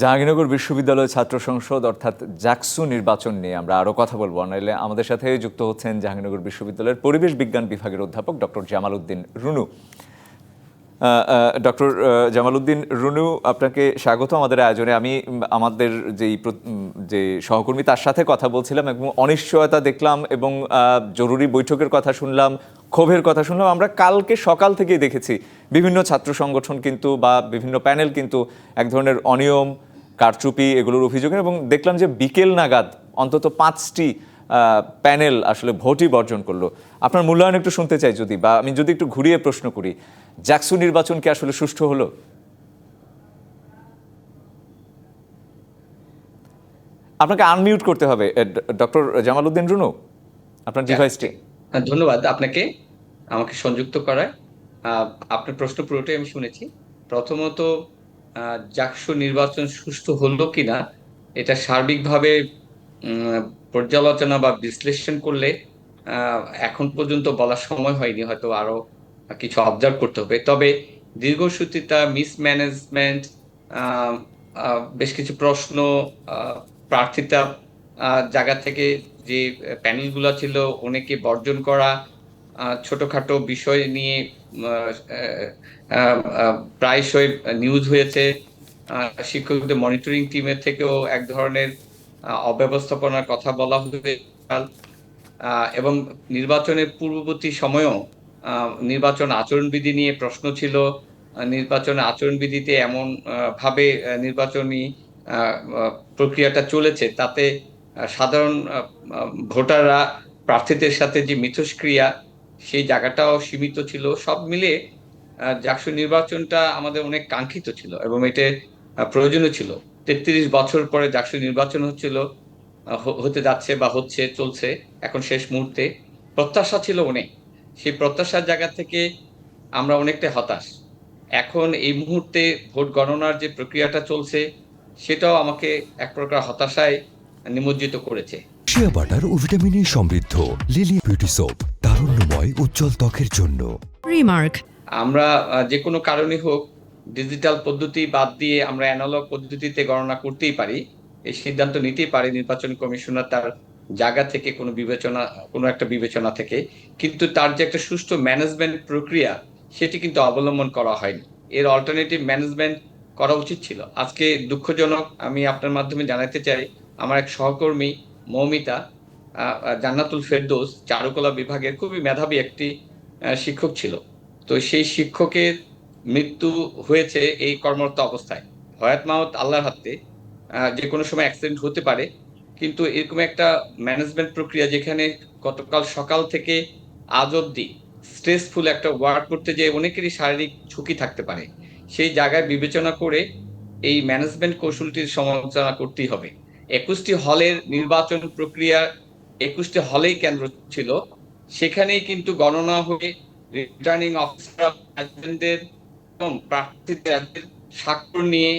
জাহাঙ্গীরনগর বিশ্ববিদ্যালয় ছাত্র সংসদ, অর্থাৎ জাকসু নির্বাচন নিয়ে আমরা আরও কথা বলব। নাইলে আমাদের সাথে যুক্ত হচ্ছেন জাহাঙ্গীরনগর বিশ্ববিদ্যালয়ের পরিবেশ বিজ্ঞান বিভাগের অধ্যাপক ডক্টর জামাল উদ্দিন রুনু ডক্টর জামাল উদ্দিন রুনু, আপনাকে স্বাগত আমাদের আয়োজনে। আমি আমাদের যেই যে সহকর্মী, তার সাথে কথা বলছিলাম এবং অনিশ্চয়তা দেখলাম এবং জরুরি বৈঠকের কথা শুনলাম, ক্ষোভের কথা শুনলাম। আমরা কালকে সকাল থেকেই দেখেছি বিভিন্ন ছাত্র সংগঠন কিন্তু বা বিভিন্ন প্যানেল কিন্তু এক ধরনের অনিয়ম কারচুপি এগুলোর অভিযোগের এবং দেখলাম যে বিকেল নাগাদ অন্তত পাঁচটি প্যানেল আসলে ভোটই বর্জন করল। আপনার মূল্যায়ন একটু শুনতে চাই যদি বা আমি যদি একটু ঘুরিয়ে প্রশ্ন করি জ্যাকসু নির্বাচন কি আসলে সুষ্ঠু হলো? আপনাকে আনমিউট করতে হবে ডক্টর জামালউদ্দিন রুনু আপনার ডিভাইসটি হ্যাঁ, ধন্যবাদ আপনাকে আমাকে সংযুক্ত করায় আপনার প্রশ্ন পুরোটাই আমি শুনেছি। প্রথমত জাকসু নির্বাচন সুষ্ঠু হলো কিনা, এটা সার্বিকভাবে পর্যালোচনা বা বিশ্লেষণ করলে এখন পর্যন্ত বলার সময় হয়নি, হয়তো আরও কিছু অবজার্ভ করতে হবে। তবে দীর্ঘসূত্রিতা মিসম্যানেজমেন্ট বেশ কিছু প্রশ্ন প্রার্থিতা জায়গা থেকে যে প্যানেলগুলো ছিল, অনেকে বর্জন করা ছোটখাটো বিষয় নিয়ে প্রায়শই নিউজ হয়েছে। শিক্ষকদের মনিটরিং টিমের থেকেও এক ধরনের অব্যবস্থাপনার কথা বলা আহ, এবং নির্বাচনের পূর্ববর্তী সময়েও নির্বাচন আচরণবিধি নিয়ে প্রশ্ন ছিল। নির্বাচন আচরণবিধিতে এমন ভাবে নির্বাচনী প্রক্রিয়াটা চলেছে তাতে সাধারণ ভোটাররা প্রার্থীদের সাথে যে মিথস্ক্রিয়া সেই জায়গাটাও সীমিত ছিল। সব আহ, জাকসু নির্বাচনটা আমাদের অনেক কাঙ্ক্ষিত ছিল এবং এটা আহ, প্রয়োজনীয় ছিল। তেত্রিশ বছর পরে জাকসু নির্বাচন হচ্ছিল হতে যাচ্ছে বা হচ্ছে চলছে এখন শেষ মুহূর্তে। প্রত্যাশা ছিল অনেক। সেই প্রত্যাশার জায়গা থেকে আমরা অনেকটা হতাশ। এখন এই মুহূর্তে ভোট গণনার যে প্রক্রিয়াটা চলছে সেটাও আমাকে এক প্রকার হতাশায় নিমজ্জিত করেছে। শিয়া বাটার ও ভিটামিনে সমৃদ্ধ। লিলি বিউটি সোপ তারুণ্যময় উজ্জ্বল ত্বকের জন্য। রিমার্ক আমরা যে কোনো কারণে হোক ডিজিটাল পদ্ধতি বাদ দিয়ে আমরা অ্যানালগ পদ্ধতিতে গণনা করতেই পারি এই সিদ্ধান্ত নিতেই পারে নির্বাচন কমিশনার তার জায়গা থেকে কোনো বিবেচনা কোনো একটা বিবেচনা থেকে। কিন্তু তার যে একটা সুষ্ঠু ম্যানেজমেন্ট প্রক্রিয়া সেটি কিন্তু অবলম্বন করা হয়নি। এর অল্টারনেটিভ ম্যানেজমেন্ট করা উচিত ছিল। আজকে দুঃখজনক আমি আপনার মাধ্যমে জানাতে চাই আমার এক সহকর্মী মৌমিতা জান্নাতুল ফেরদৌস চারুকলা বিভাগের খুবই মেধাবী একটি শিক্ষক ছিল। তো সেই শিক্ষকের মৃত্যু হয়েছে এই কর্মরত অবস্থায়। হয়াত মাহত আল্লাহর হাতে যে কোনো সময় অ্যাক্সিডেন্ট হতে পারে, কিন্তু এরকম একটা ম্যানেজমেন্ট প্রক্রিয়া যেখানে গতকাল সকাল থেকে আজ অব্দি স্ট্রেসফুল একটা ওয়ার্ক করতে যে অনেকেরই শারীরিক ঝুঁকি থাকতে পারে। সেই জায়গায় বিবেচনা করে এই ম্যানেজমেন্ট কৌশলটির সমালোচনা করতেই হবে। একুশটি হলের নির্বাচন প্রক্রিয়া একুশটি হলেই কেন্দ্র ছিল। সেখানেই কিন্তু গণনা হয়ে রিটার্নিং অফিসার এবং প্রার্থীদের স্বাক্ষর নিয়ে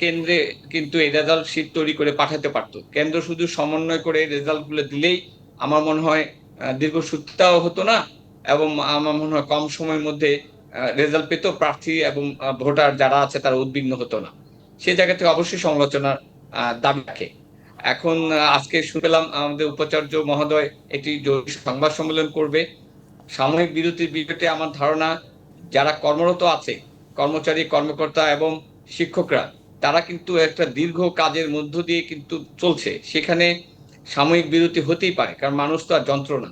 কেন্দ্রে কিন্তু এই রেজাল্ট শিট তৈরি করে পাঠাতে পারতো। কেন্দ্র শুধু সমন্বয় করে রেজাল্টগুলো দিলেই আমার মনে হয় আহ, দীর্ঘসূত্রতাও হতো না এবং আমার মনে হয় কম সময়ের মধ্যে রেজাল্ট পেত। প্রার্থী এবং ভোটার যারা আছে তারা উদ্বিগ্ন হতো না। সে জায়গা থেকে অবশ্যই সমালোচনার দাবি রাখে। এখন আজকে শুনে আমাদের উপাচার্য মহোদয় একটি সংবাদ সম্মেলন করবে। সাময়িক বিরতির বিরতিতে আমার ধারণা, যারা কর্মরত আছে, কর্মচারী, কর্মকর্তা এবং শিক্ষকরা, তারা কিন্তু একটা দীর্ঘ কাজের মধ্য দিয়ে কিন্তু চলছে। সেখানে সাময়িক বিরতি হতেই পারে, কারণ মানুষ তো আর যন্ত্র না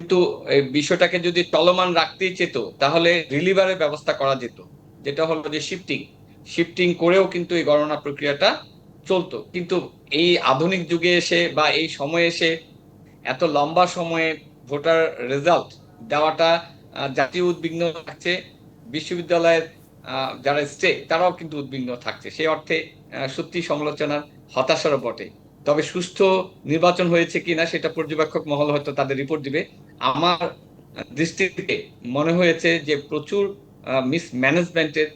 কিন্তু এই বিষয়টাকে যদি চলমান রাখতেই চেত, তাহলে রিলিভারের ব্যবস্থা করা যেত, যেটা হলো যে শিফটিং। শিফটিং করেও কিন্তু এই গণনা প্রক্রিয়াটা চলতো। কিন্তু এই আধুনিক যুগে এসে বা এই সময়ে এসে এত লম্বা সময়ে ভোটার রেজাল্ট দেওয়াটা জাতীয় উদ্বিগ্ন থাকছে। বিশ্ববিদ্যালয়ের যারা স্টেক তারাও কিন্তু উদ্বিগ্ন থাকছে। সেই অর্থে সত্যি সমালোচনার হতাশারও বটে। তবে সুস্থ নির্বাচন হয়েছে কিনা সেটা পর্যবেক্ষক মহল হয়তো তাদের রিপোর্ট দিবে। আমার দৃষ্টিতে মনে হয়েছে যে প্রচুর মিসম্যানেজমেন্টের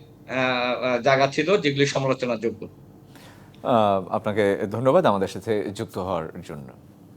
জায়গা ছিল যেগুলি সমালোচনার যোগ্য আপনাকে ধন্যবাদ আমাদের সাথে যুক্ত হওয়ার জন্য।